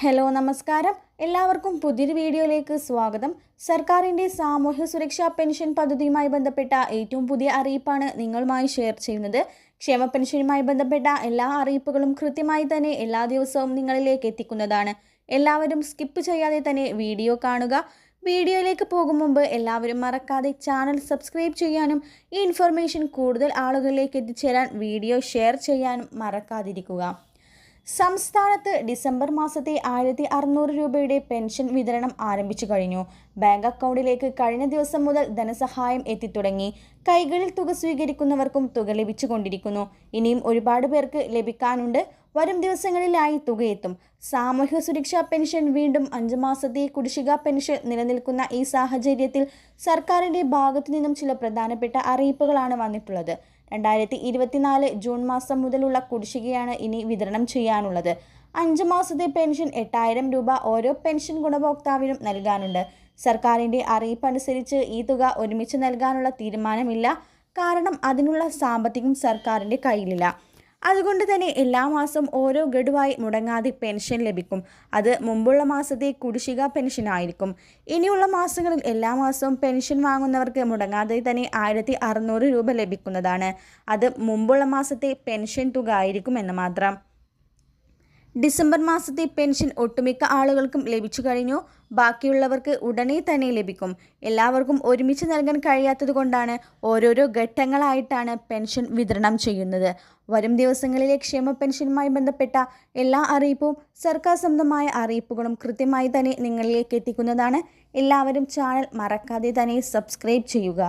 Hello നമസ്കാരം. എല്ലാവർക്കും പുതിയൊരു വീഡിയോയിലേക്ക് സ്വാഗതം. സർക്കാരിന്റെ സാമൂഹ്യ സുരക്ഷാ പെൻഷൻ പദ്ധതിയുമായി ബന്ധപ്പെട്ട ഏറ്റവും പുതിയ അറിയിപ്പാണ് നിങ്ങളുമായി ഷെയർ ചെയ്യുന്നത്. ക്ഷേമ പെൻഷനുമായി ബന്ധപ്പെട്ട എല്ലാ അറിയിപ്പുകളും കൃത്യമായി തന്നെ എല്ലാ ദിവസവും നിങ്ങളിലേക്ക് എത്തിക്കുന്നതാണ്. എല്ലാവരും സ്കിപ്പ് ചെയ്യാതെ തന്നെ വീഡിയോ കാണുക. വീഡിയോയിലേക്ക് പോകും മുമ്പ് എല്ലാവരും മറക്കാതെ ചാനൽ സബ്സ്ക്രൈബ് ചെയ്യാനും ഈ ഇൻഫർമേഷൻ കൂടുതൽ ആളുകളിലേക്ക് എത്തിച്ചേരാൻ വീഡിയോ ഷെയർ ചെയ്യാനും മറക്കാതിരിക്കുക. സംസ്ഥാനത്ത് ഡിസംബർ മാസത്തെ ആയിരത്തി അറുന്നൂറ് രൂപയുടെ പെൻഷൻ വിതരണം ആരംഭിച്ചു കഴിഞ്ഞു. ബാങ്ക് അക്കൗണ്ടിലേക്ക് കഴിഞ്ഞ ദിവസം മുതൽ ധനസഹായം എത്തിത്തുടങ്ങി. കൈകളിൽ തുക സ്വീകരിക്കുന്നവർക്കും തുക ലഭിച്ചുകൊണ്ടിരിക്കുന്നു. ഇനിയും ഒരുപാട് പേർക്ക് ലഭിക്കാനുണ്ട്. വരും ദിവസങ്ങളിലായി തുകയെത്തും. സാമൂഹ്യ സുരക്ഷാ പെൻഷൻ വീണ്ടും അഞ്ച് മാസത്തെ കുടിശ്ശിക പെൻഷൻ നിലനിൽക്കുന്ന ഈ സാഹചര്യത്തിൽ സർക്കാരിന്റെ ഭാഗത്തു നിന്നും ചില പ്രധാനപ്പെട്ട അറിയിപ്പുകളാണ് വന്നിട്ടുള്ളത്. രണ്ടായിരത്തി ഇരുപത്തിനാല് ജൂൺ മാസം മുതലുള്ള കുടിശ്ശികയാണ് ഇനി വിതരണം ചെയ്യാനുള്ളത്. അഞ്ച് മാസത്തെ പെൻഷൻ എട്ടായിരം രൂപ ഓരോ പെൻഷൻ ഗുണഭോക്താവിനും നൽകാനുണ്ട്. സർക്കാരിന്റെ അറിയിപ്പനുസരിച്ച് ഈ തുക ഒരുമിച്ച് നൽകാനുള്ള തീരുമാനമില്ല. കാരണം അതിനുള്ള സാമ്പത്തികം സർക്കാരിന്റെ കയ്യിലില്ല. അതുകൊണ്ട് തന്നെ എല്ലാ മാസവും ഓരോ ഗഡുവായി മുടങ്ങാതെ പെൻഷൻ ലഭിക്കും. അത് മുമ്പുള്ള മാസത്തെ കുടിശ്ശിക പെൻഷൻ ആയിരിക്കും. ഇനിയുള്ള മാസങ്ങളിൽ എല്ലാ മാസവും പെൻഷൻ വാങ്ങുന്നവർക്ക് മുടങ്ങാതെ തന്നെ ആയിരത്തി അറുന്നൂറ് രൂപ ലഭിക്കുന്നതാണ്. അത് മുമ്പുള്ള മാസത്തെ പെൻഷൻ തുക ആയിരിക്കും എന്ന് മാത്രം. ഡിസംബർ മാസത്തെ പെൻഷൻ ഒട്ടുമിക്ക ആളുകൾക്കും ലഭിച്ചു കഴിഞ്ഞു. ബാക്കിയുള്ളവർക്ക് ഉടനെ തന്നെ ലഭിക്കും. എല്ലാവർക്കും ഒരുമിച്ച് നൽകാൻ കഴിയാത്തതുകൊണ്ടാണ് ഓരോരോ ഘട്ടങ്ങളായിട്ടാണ് പെൻഷൻ വിതരണം ചെയ്യുന്നത്. വരും ദിവസങ്ങളിലെ ക്ഷേമ പെൻഷനുമായി ബന്ധപ്പെട്ട എല്ലാ അറിയിപ്പും സർക്കാർ സംബന്ധമായ അറിയിപ്പുകളും കൃത്യമായി തന്നെ നിങ്ങളിലേക്ക് എത്തിക്കുന്നതാണ്. എല്ലാവരും ചാനൽ മറക്കാതെ തന്നെ സബ്സ്ക്രൈബ് ചെയ്യുക.